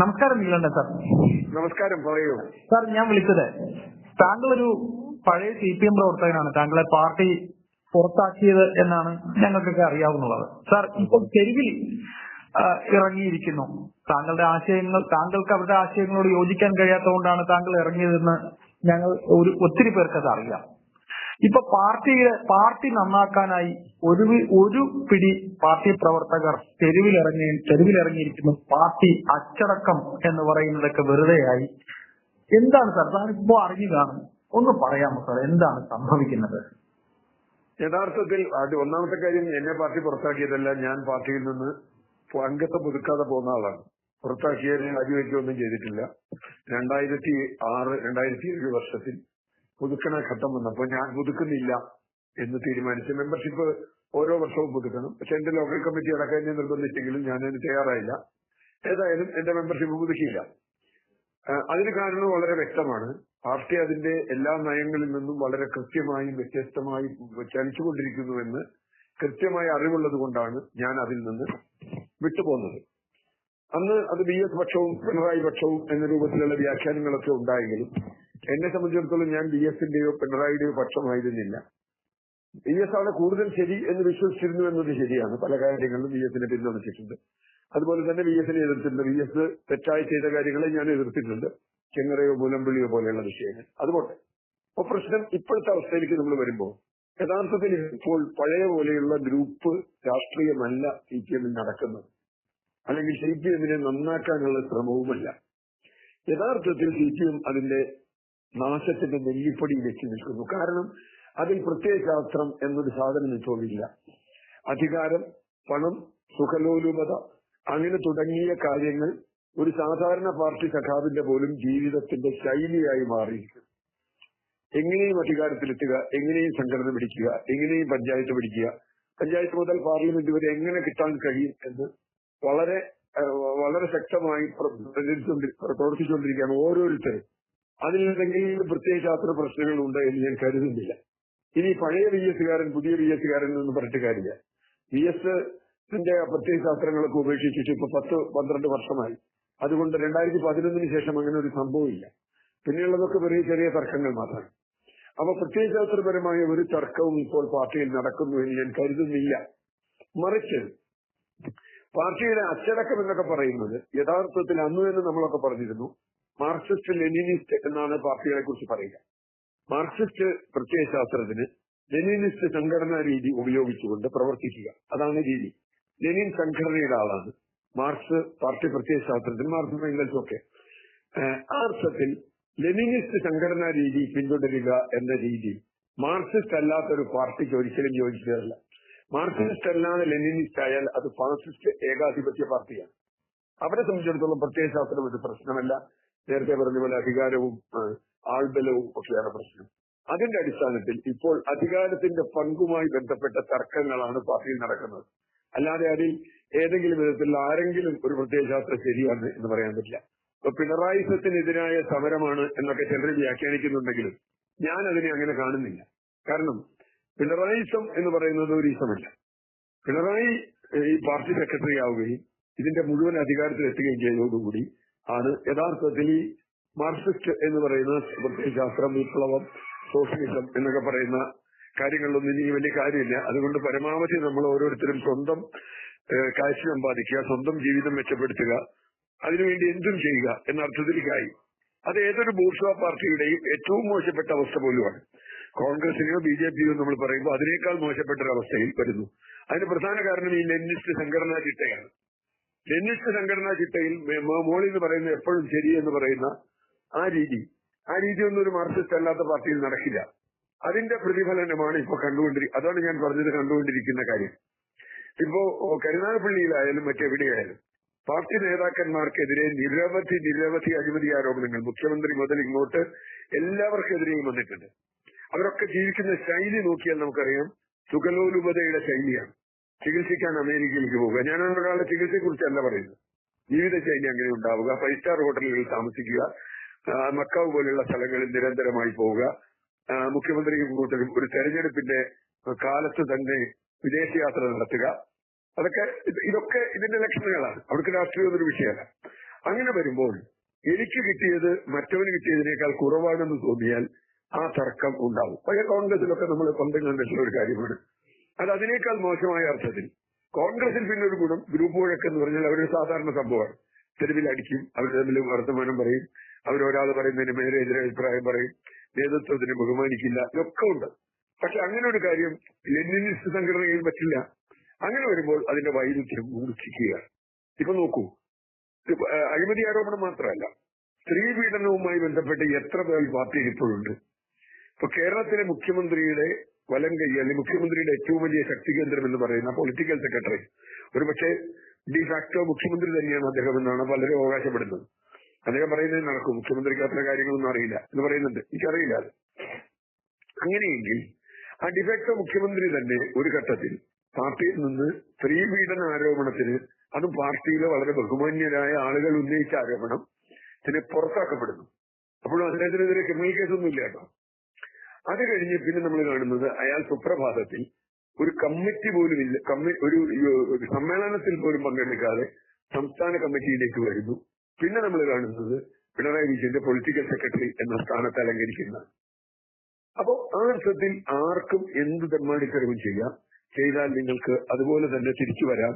നമസ്കാരം നീലണ്ട സാർ. നമസ്കാരം പറയൂ. സാർ ഞാൻ വിളിച്ചത് താങ്കൾ ഒരു പഴയ സി പി എം പ്രവർത്തകനാണ്. താങ്കളെ പാർട്ടി പുറത്താക്കിയത് എന്നാണ് ഞങ്ങൾക്കൊക്കെ അറിയാവുന്നത്. സാർ ഇപ്പോൾ തെരുവിൽ ഇറങ്ങിയിരിക്കുന്നു. താങ്കളുടെ ആശയങ്ങൾ താങ്കൾക്ക് അവരുടെ ആശയങ്ങളോട് യോജിക്കാൻ കഴിയാത്തതുകൊണ്ടാണ് താങ്കൾ ഇറങ്ങിയതെന്ന് ഞങ്ങൾ ഒരു ഒത്തിരി പേർക്ക് അത് അറിയാം. ഇപ്പൊ പാർട്ടിയെ പാർട്ടി നന്നാക്കാനായി ഒരു ഒരു പിടി പാർട്ടി പ്രവർത്തകർ തെരുവിലിറങ്ങി തെരുവിലിറങ്ങിയിരിക്കുന്നു. പാർട്ടി അച്ചടക്കം എന്ന് പറയുന്നതൊക്കെ വെറുതെയായി. എന്താണ് സാർ? താനിപ്പോ അറിഞ്ഞു കാണും. ഒന്ന് പറയാമോ സാർ? എന്താണ് സംഭവിക്കുന്നത്? യഥാർത്ഥത്തിൽ ആദ്യം ഒന്നാമത്തെ കാര്യം എന്നെ പാർട്ടി പുറത്താക്കിയതല്ല. ഞാൻ പാർട്ടിയിൽ നിന്ന് അംഗത്വം പുതുക്കാതെ പോകുന്ന ആളാണ്. പുറത്താക്കിയതിന് രാജിവെക്കുകയൊന്നും ചെയ്തിട്ടില്ല. രണ്ടായിരത്തി ആറ് രണ്ടായിരത്തി ഏഴ് വർഷത്തിൽ പുതുക്കണ ഘട്ടം വന്നപ്പോൾ ഞാൻ പുതുക്കുന്നില്ല എന്ന് തീരുമാനിച്ച്. മെമ്പർഷിപ്പ് ഓരോ വർഷവും പുതുക്കണം. പക്ഷെ എന്റെ ലോക്കൽ കമ്മിറ്റി അടക്കം എന്നെ നിർബന്ധിച്ചെങ്കിലും ഞാൻ അതിന് തയ്യാറായില്ല. ഏതായാലും എന്റെ മെമ്പർഷിപ്പ് പുതുക്കിയില്ല. അതിന് കാരണം വളരെ വ്യക്തമാണ്. പാർട്ടി അതിന്റെ എല്ലാ നയങ്ങളിൽ നിന്നും വളരെ കൃത്യമായും വ്യത്യസ്തമായി ചലിച്ചുകൊണ്ടിരിക്കുന്നുവെന്ന് കൃത്യമായ അറിവുള്ളത് കൊണ്ടാണ് ഞാൻ അതിൽ നിന്ന് വിട്ടുപോകുന്നത്. അന്ന് അത് ബി എസ് പക്ഷവും പിണറായി പക്ഷവും എന്ന രൂപത്തിലുള്ള വ്യാഖ്യാനങ്ങളൊക്കെ ഉണ്ടായെങ്കിലും എന്നെ സംബന്ധിച്ചിടത്തോളം ഞാൻ ബി എസിന്റെയോ പിണറായിയുടെയോ പക്ഷമായിരുന്നില്ല ബി എസ് ആണ് കൂടുതൽ ശരി എന്ന് വിശ്വസിച്ചിരുന്നു എന്നത് ശരിയാണ്. പല കാര്യങ്ങളിലും ബി എസിനെ പിന്തുണച്ചിട്ടുണ്ട്. അതുപോലെ തന്നെ ബി എസിനെ എതിർത്തിട്ടുണ്ട്. ബി എസ് തെറ്റായി ചെയ്ത കാര്യങ്ങളെ ഞാൻ എതിർത്തിട്ടുണ്ട്. ചെങ്ങറയോ മുലമ്പിളിയോ പോലെയുള്ള വിഷയങ്ങൾ. അതുപോലെ. അപ്പൊ പ്രശ്നം ഇപ്പോഴത്തെ അവസ്ഥയിലേക്ക് നമ്മൾ വരുമ്പോൾ യഥാർത്ഥത്തിൽ ഇപ്പോൾ പഴയ പോലെയുള്ള ഗ്രൂപ്പ് രാഷ്ട്രീയമല്ല സി പി എമ്മിൽ നടക്കുന്നത്. അല്ലെങ്കിൽ സി പി എമ്മിനെ നന്നാക്കാനുള്ള ശ്രമവുമല്ല. യഥാർത്ഥത്തിൽ സി പി എം അതിന്റെ നാശത്തിന്റെ നെല്ലിപ്പൊടി വെച്ച് നിൽക്കുന്നു. കാരണം അതിൽ പ്രത്യേക പ്രത്യയശാസ്ത്രം എന്നൊരു സാധനം ഇല്ല അധികാരം പണം സുഖലോലുപത അങ്ങനെ തുടങ്ങിയ കാര്യങ്ങൾ ഒരു സാധാരണ പാർട്ടി സഖാവിന്റെ പോലും ജീവിതത്തിന്റെ ശൈലിയായി മാറിയിരിക്കുന്നു. എങ്ങനെയും അധികാരത്തിലെത്തുക എങ്ങനെയും സംഘടന പിടിക്കുക എങ്ങനെയും പഞ്ചായത്ത് പിടിക്കുക പഞ്ചായത്ത് മുതൽ പാർലമെന്റ് വരെ എങ്ങനെ കിട്ടാൻ കഴിയും എന്ന് വളരെ വളരെ ശക്തമായി പ്രവർത്തിച്ചുകൊണ്ടിരിക്കുകയാണ് ഓരോരുത്തരും. അതിൽ എന്തെങ്കിലും പ്രത്യേക ശാസ്ത്ര പ്രശ്നങ്ങളുണ്ട് എന്ന് ഞാൻ കരുതുന്നില്ല. ഇനി പഴയ വി എസുകാരൻ പുതിയ വി എസുകാരൻ എന്ന് പറഞ്ഞിട്ട് കാര്യമില്ല. വി എസിന്റെ പ്രത്യേക ശാസ്ത്രങ്ങളൊക്കെ ഉപേക്ഷിച്ചിട്ട് ഇപ്പൊ പത്ത് പന്ത്രണ്ട് വർഷമായി. അതുകൊണ്ട് രണ്ടായിരത്തി പതിനൊന്നിന് ശേഷം അങ്ങനെ ഒരു സംഭവമില്ല പിന്നെയുള്ളതൊക്കെ വെറിയ ചെറിയ തർക്കങ്ങൾ മാത്രമാണ്. അപ്പൊ പ്രത്യയശാസ്ത്രപരമായ ഒരു തർക്കവും ഇപ്പോൾ പാർട്ടിയിൽ നടക്കുന്നു എന്ന് ഞാൻ കരുതുന്നില്ല. മറിച്ച് പാർട്ടിയുടെ അച്ചടക്കം എന്നൊക്കെ പറയുന്നത് യഥാർത്ഥത്തിൽ അന്ന് തന്നെ നമ്മളൊക്കെ പറഞ്ഞിരുന്നു. മാർക്സിസ്റ്റ് ലെനിനിസ്റ്റ് എന്നാണ് പാർട്ടികളെ കുറിച്ച് പറയുക. മാർക്സിസ്റ്റ് പ്രത്യയശാസ്ത്രത്തിന് ലെനിനിസ്റ്റ് സംഘടനാ രീതി ഉപയോഗിച്ചുകൊണ്ട് പ്രവർത്തിക്കുക. അതാണ് രീതി. ലെനിൻ സംഘടനയുടെ ആളാണ്. മാർക്സ് പാർട്ടി പ്രത്യയശാസ്ത്രത്തിൽ എംഗൽസും ഒക്കെ. ആ അർത്ഥത്തിൽ ലെനിനിസ്റ്റ് സംഘടനാ രീതി പിന്തുടരുക എന്ന രീതി മാർക്സിസ്റ്റ് അല്ലാത്ത ഒരു പാർട്ടിക്ക് ഒരിക്കലും യോജിച്ചതല്ല. മാർക്സിസ്റ്റ് അല്ലാതെ ലെനിനിസ്റ്റ് ആയാൽ അത് ഫാസിസ്റ്റ് ഏകാധിപത്യ പാർട്ടിയാണ്. അവരെ സംബന്ധിച്ചിടത്തോളം പ്രത്യയശാസ്ത്രം ഒരു പ്രശ്നമല്ല. നേരത്തെ പറഞ്ഞ പോലെ അധികാരവും ആൾബലവും ഒക്കെയാണ് പ്രശ്നം. അതിന്റെ അടിസ്ഥാനത്തിൽ ഇപ്പോൾ അധികാരത്തിന്റെ പങ്കുമായി ബന്ധപ്പെട്ട തർക്കങ്ങളാണ് പാർട്ടിയിൽ നടക്കുന്നത്. അല്ലാതെ അതിൽ ഏതെങ്കിലും വിധത്തിൽ ആരെങ്കിലും ഒരു പ്രത്യയശാസ്ത്ര ശരിയാണ് എന്ന് പറയാൻ പറ്റില്ല. ഇപ്പൊ പിണറായി സത്തിനെതിരായ സമരമാണ് എന്നൊക്കെ ചിലർ വ്യാഖ്യാനിക്കുന്നുണ്ടെങ്കിലും ഞാൻ അതിനെ അങ്ങനെ കാണുന്നില്ല. കാരണം പിണറായിസം എന്ന് പറയുന്നത് ഒരു ഈസമല്ല. പിണറായി ഈ പാർട്ടി സെക്രട്ടറി ആവുകയും ഇതിന്റെ മുഴുവൻ അധികാരത്തിൽ എത്തുകയും ചെയ്തതോടുകൂടി ആണ്. യഥാർത്ഥത്തിൽ ഈ മാർക്സിസ്റ്റ് എന്ന് പറയുന്ന പ്രത്യയശാസ്ത്രം വിപ്ലവം സോഷ്യലിസം എന്നൊക്കെ പറയുന്ന കാര്യങ്ങളിലൊന്നും ഇനി വലിയ കാര്യമില്ല. അതുകൊണ്ട് പരമാവധി നമ്മൾ ഓരോരുത്തരും സ്വന്തം കാശ് സമ്പാദിക്കുക സ്വന്തം ജീവിതം മെച്ചപ്പെടുത്തുക അതിനുവേണ്ടി എന്തും ചെയ്യുക എന്ന അർത്ഥത്തിലേക്കായി. അത് ഏതൊരു ബൂർഷ പാർട്ടിയുടെയും ഏറ്റവും മോശപ്പെട്ട അവസ്ഥ പോലുമാണ്. കോൺഗ്രസിനെയോ ബി ജെ പിയോ നമ്മൾ പറയുമ്പോൾ അതിനേക്കാൾ മോശപ്പെട്ട ഒരു അവസ്ഥയിൽ വരുന്നു. അതിന് പ്രധാന കാരണം ഈ ലെനിസ്റ്റ് സംഘടനാ ചിട്ടയാണ്. ലെനിസ്റ്റ് സംഘടനാ ചിട്ടയിൽ മോളി എന്ന് പറയുന്ന എപ്പോഴും ശരി എന്ന് പറയുന്ന ആ രീതി. ആ രീതി ഒന്നും ഒരു മാർക്സിസ്റ്റ് അല്ലാത്ത പാർട്ടിയിൽ നടക്കില്ല. അതിന്റെ പ്രതിഫലനമാണ് ഇപ്പൊ കണ്ടുകൊണ്ടിരി അതാണ് ഞാൻ പറഞ്ഞത് കണ്ടുകൊണ്ടിരിക്കുന്ന കാര്യം. ഇപ്പോ കരുനാഗപ്പള്ളിയിലായാലും മറ്റെവിടെയായാലും പാർട്ടി നേതാക്കന്മാർക്കെതിരെ നിരവധി നിരവധി അഴിമതി ആരോപണങ്ങൾ മുഖ്യമന്ത്രി മുതൽ ഇങ്ങോട്ട് എല്ലാവർക്കെതിരെയും വന്നിട്ടുണ്ട്. അവരൊക്കെ ജീവിക്കുന്ന ശൈലി നോക്കിയാൽ നമുക്കറിയാം സുഖലോലുപതയുടെ ശൈലിയാണ്. ചികിത്സിക്കാൻ അമേരിക്കയിലേക്ക് പോവുക. ഞാൻ ചികിത്സയെ എന്താ പറയുന്നത്. ജീവിതശൈലി അങ്ങനെ ഉണ്ടാവുക. ഫൈവ് സ്റ്റാർ ഹോട്ടലുകളിൽ താമസിക്കുക. മക്കാവ് പോലെയുള്ള സ്ഥലങ്ങളിൽ നിരന്തരമായി പോവുക. മുഖ്യമന്ത്രിക്ക് മുഖ്യമന്ത്രി കൂട്ടരും ഒരു തെരഞ്ഞെടുപ്പിന്റെ കാലത്ത് തന്നെ വിദേശയാത്ര നടത്തുക. അതൊക്കെ ഇതൊക്കെ ഇതിന്റെ ലക്ഷണങ്ങളാണ്. അവർക്ക് രാഷ്ട്രീയം ഒരു വിഷയമല്ല. അങ്ങനെ വരുമ്പോൾ എനിക്ക് കിട്ടിയത് മറ്റവന് കിട്ടിയതിനേക്കാൾ കുറവാണെന്ന് തോന്നിയാൽ ആ തർക്കം ഉണ്ടാവും. പക്ഷേ കോൺഗ്രസിലൊക്കെ നമ്മൾ പണ്ടും കണ്ടിട്ടുള്ള ഒരു കാര്യമാണ്. അത് അതിനേക്കാൾ മോശമായ അർത്ഥത്തിൽ. കോൺഗ്രസിൽ പിന്നെ ഒരു ഗുണം ഗ്രൂപ്പ് വഴക്ക് എന്ന് പറഞ്ഞാൽ അവരൊരു സാധാരണ സംഭവമാണ്. തെരുവിൽ അടിക്കും അവരുടെ തമ്മിൽ വർത്തമാനം പറയും അവരൊരാൾ പറയുന്നതിന് മേലെ എതിരെ അഭിപ്രായം പറയും നേതൃത്വത്തിന് ബഹുമാനിക്കില്ല ഇതൊക്കെ ഉണ്ട്. പക്ഷെ അങ്ങനെ ഒരു കാര്യം ലെനിനിസ്റ്റ് സംഘടനയിൽ പറ്റില്ല. അങ്ങനെ വരുമ്പോൾ അതിന്റെ വൈരുദ്ധ്യം മൂർച്ഛിക്കുക ഇപ്പൊ നോക്കൂ അഴിമതി ആരോപണം മാത്രമല്ല സ്ത്രീ പീഡനവുമായി ബന്ധപ്പെട്ട് എത്ര പേർ പാർട്ടിയിൽ ഇപ്പോഴുണ്ട് ഇപ്പൊ കേരളത്തിലെ മുഖ്യമന്ത്രിയുടെ വലം കൈ അല്ലെങ്കിൽ മുഖ്യമന്ത്രിയുടെ ഏറ്റവും വലിയ ശക്തി കേന്ദ്രം എന്ന് പറയുന്ന പൊളിറ്റിക്കൽ സെക്രട്ടറി ഒരുപക്ഷെ ഡിഫാക്ടോ മുഖ്യമന്ത്രി തന്നെയാണ് അദ്ദേഹം എന്നാണ് പലരും അവകാശപ്പെടുന്നത്. അദ്ദേഹം പറയുന്നത് നടക്കും. മുഖ്യമന്ത്രിക്ക് അത്ര കാര്യങ്ങളൊന്നും അറിയില്ല എന്ന് പറയുന്നുണ്ട്. എനിക്കറിയില്ല അത്. അങ്ങനെയെങ്കിൽ ആ ഡിഫാക്ടോ മുഖ്യമന്ത്രി തന്നെ ഒരു ഘട്ടത്തിൽ പാർട്ടിയിൽ നിന്ന് സ്ത്രീ പീഡന ആരോപണത്തിന് അതും പാർട്ടിയിലെ വളരെ ബഹുമാന്യരായ ആളുകൾ ഉന്നയിച്ച ആരോപണം ഇതിനെ പുറത്താക്കപ്പെടുന്നു. അപ്പോഴും അദ്ദേഹത്തിനെതിരെ ക്രിമിനൽ കേസൊന്നും ഇല്ല കേട്ടോ. അത് കഴിഞ്ഞ് പിന്നെ നമ്മൾ കാണുന്നത് അയാൾ സുപ്രഭാതത്തിൽ ഒരു കമ്മിറ്റി പോലും ഇല്ല കമ്മി- ഒരു സമ്മേളനത്തിൽ പോലും പങ്കെടുക്കാതെ സംസ്ഥാന കമ്മിറ്റിയിലേക്ക് വരുന്നു. പിന്നെ നമ്മൾ കാണുന്നത് പിണറായി വിജയന്റെ പൊളിറ്റിക്കൽ സെക്രട്ടറി എന്ന സ്ഥാനത്ത് അലങ്കരിക്കുന്ന. അപ്പോ ആ അർത്ഥത്തിൽ ആർക്കും എന്ത് തെമ്മാടിക്കരവും ചെയ്യാം. ചെയ്താൽ നിങ്ങൾക്ക് അതുപോലെ തന്നെ തിരിച്ചു വരാം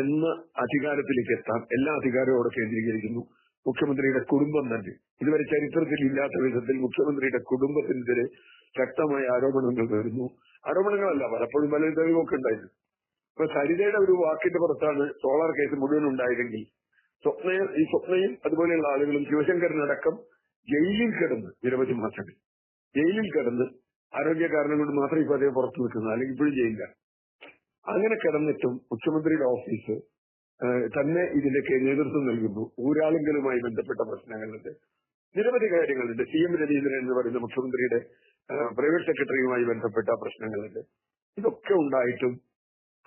എന്ന അധികാരത്തിലേക്ക് എത്താം. എല്ലാ അധികാരവും അവിടെ കേന്ദ്രീകരിക്കുന്നു. മുഖ്യമന്ത്രിയുടെ കുടുംബം തന്നെ. ഇതുവരെ ചരിത്രത്തിൽ ഇല്ലാത്ത വിധത്തിൽ മുഖ്യമന്ത്രിയുടെ കുടുംബത്തിനെതിരെ ശക്തമായ ആരോപണങ്ങൾ വരുന്നു ആരോപണങ്ങളല്ല പലപ്പോഴും പല തെളിവൊക്കെ ഉണ്ടായിരുന്നു. ഇപ്പൊ സരിതയുടെ ഒരു വാക്കിന്റെ പുറത്താണ് സോളാർ കേസ് മുഴുവൻ ഉണ്ടായതെങ്കിൽ സ്വപ്ന ഈ സ്വപ്നയും അതുപോലെയുള്ള ആളുകളും ശിവശങ്കരനടക്കം ജയിലിൽ കിടന്ന് നിരവധി മാസങ്ങൾ ജയിലിൽ കിടന്ന് ആരോഗ്യ കാരണം കൊണ്ട് മാത്രം ഇപ്പൊ അദ്ദേഹം പുറത്തു നിൽക്കുന്നത് അല്ലെങ്കിൽ ഇപ്പോഴും ജയിലില്ല അങ്ങനെ കിടന്നിട്ടും മുഖ്യമന്ത്രിയുടെ ഓഫീസ് തന്നെ ഇതിലേക്ക് നേതൃത്വം നൽകുന്നു. ഊരാളുകളുമായി ബന്ധപ്പെട്ട പ്രശ്നങ്ങളുണ്ട്. നിരവധി കാര്യങ്ങളുണ്ട്. സി എം രവീന്ദ്രൻ എന്ന് പറയുന്ന മുഖ്യമന്ത്രിയുടെ പ്രൈവറ്റ് സെക്രട്ടറിയുമായി ബന്ധപ്പെട്ട പ്രശ്നങ്ങളുണ്ട്. ഇതൊക്കെ ഉണ്ടായിട്ടും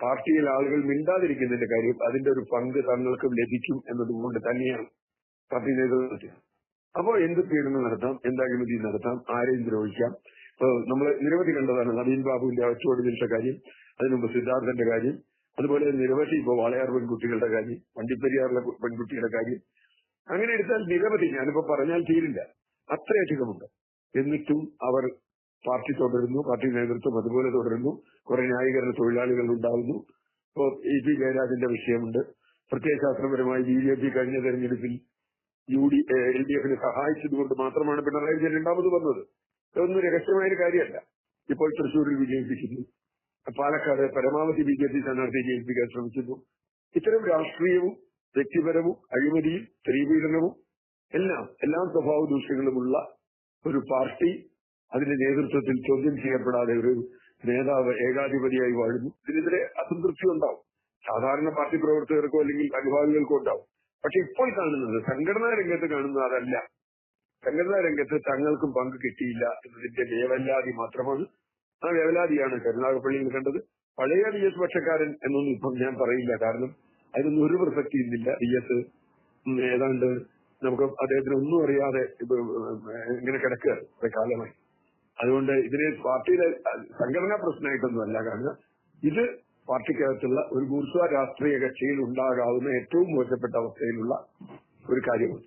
പാർട്ടിയിൽ ആളുകൾ മിണ്ടാതിരിക്കുന്നതിന്റെ കാര്യം അതിന്റെ ഒരു പങ്ക് തങ്ങൾക്കും ലഭിക്കും എന്നതുകൊണ്ട് തന്നെയാണ് പാർട്ടി നേതൃത്വത്തിൽ. അപ്പോ എന്ത് പീഡനം നടത്താം? എന്ത് അഴിമതി നടത്താം? ആരെയും ദ്രോഹിക്കാം? നമ്മൾ നിരവധി കണ്ടതാണ് നവീൻ ബാബുവിന്റെ അച്ചുവടുതിരിച്ച കാര്യം അതിനുമുമ്പ് സിദ്ധാർത്ഥന്റെ കാര്യം. അതുപോലെ നിരവധി ഇപ്പൊ വാളയാർ പെൺകുട്ടികളുടെ കാര്യം വണ്ടിപ്പെരിയാറിലെ പെൺകുട്ടിയുടെ കാര്യം. അങ്ങനെ എടുത്താൽ നിരവധി ഞാനിപ്പോ പറഞ്ഞാൽ തീരില്ല. അത്രയധികമുണ്ട്. എന്നിട്ടും അവർ പാർട്ടി തുടരുന്നു പാർട്ടി നേതൃത്വം അതുപോലെ തുടരുന്നു. കുറെ ന്യായീകരണ തൊഴിലാളികൾ ഉണ്ടാകുന്നു ഇപ്പോ ഇ പി ജയരാജന്റെ വിഷയമുണ്ട്. പ്രത്യയശാസ്ത്രപരമായി ബി ജെ പി കഴിഞ്ഞ തെരഞ്ഞെടുപ്പിൽ യു ഡി എൽ ഡി എഫിനെ സഹായിച്ചതുകൊണ്ട് മാത്രമാണ് പിണറായി വിജയൻ രണ്ടാമത് വന്നത്. ഇതൊന്നും രഹസ്യമായ ഒരു കാര്യമല്ല. ഇപ്പോൾ തൃശൂരിൽ വിജയിപ്പിക്കുന്നു. പാലക്കാട് പരമാവധി ബി ജെ പി സ്ഥാനാർത്ഥിയെ ജയിപ്പിക്കാൻ ശ്രമിക്കുന്നു. ഇത്തരം രാഷ്ട്രീയവും വ്യക്തിപരവും അഴിമതിയും സ്ത്രീപീഡനവും എല്ലാം എല്ലാ സ്വഭാവ ദൂഷ്യങ്ങളുമുള്ള ഒരു പാർട്ടി അതിന്റെ നേതൃത്വത്തിൽ ചോദ്യം ചെയ്യപ്പെടാതെ ഒരു നേതാവ് ഏകാധിപതിയായി വാഴുന്നു. ഇതിനെതിരെ അസംതൃപ്തി ഉണ്ടാവും. സാധാരണ പാർട്ടി പ്രവർത്തകർക്കോ അല്ലെങ്കിൽ അനുഭാവികൾക്കോ ഉണ്ടാവും. പക്ഷെ ഇപ്പോൾ കാണുന്നത് സംഘടനാ രംഗത്ത് കാണുന്നത് അതല്ല. സംഘടനാ രംഗത്ത് തങ്ങൾക്കും പങ്ക് കിട്ടിയില്ല എന്നതിന്റെ വേവലാതി മാത്രമാണ് ആ വേവലാതിയാണ് കരുനാഗപ്പള്ളിയിൽ കണ്ടത്. പഴയ ഡി എസ് പക്ഷക്കാരൻ എന്നൊന്നും ഇപ്പം ഞാൻ പറയില്ല. കാരണം അതിനൊന്നും ഒരു പ്രസക്തി ഇല്ല ഡി എസ് ഏതാണ്ട് നമുക്ക് അദ്ദേഹത്തിന് ഒന്നും അറിയാതെ ഇങ്ങനെ കിടക്കുക കുറെ കാലമായി. അതുകൊണ്ട് ഇതിനെ പാർട്ടിയിലെ അഹ്, സംഘടനാ പ്രശ്നമായിട്ടൊന്നും അല്ല കാണുക ഇത് പാർട്ടിക്കകത്തുള്ള ഒരു ഗൂർസ്വ രാഷ്ട്രീയ കക്ഷിയിൽ ഉണ്ടാകാവുന്ന ഏറ്റവും മോശപ്പെട്ട അവസ്ഥയിലുള്ള ഒരു കാര്യമാണ്.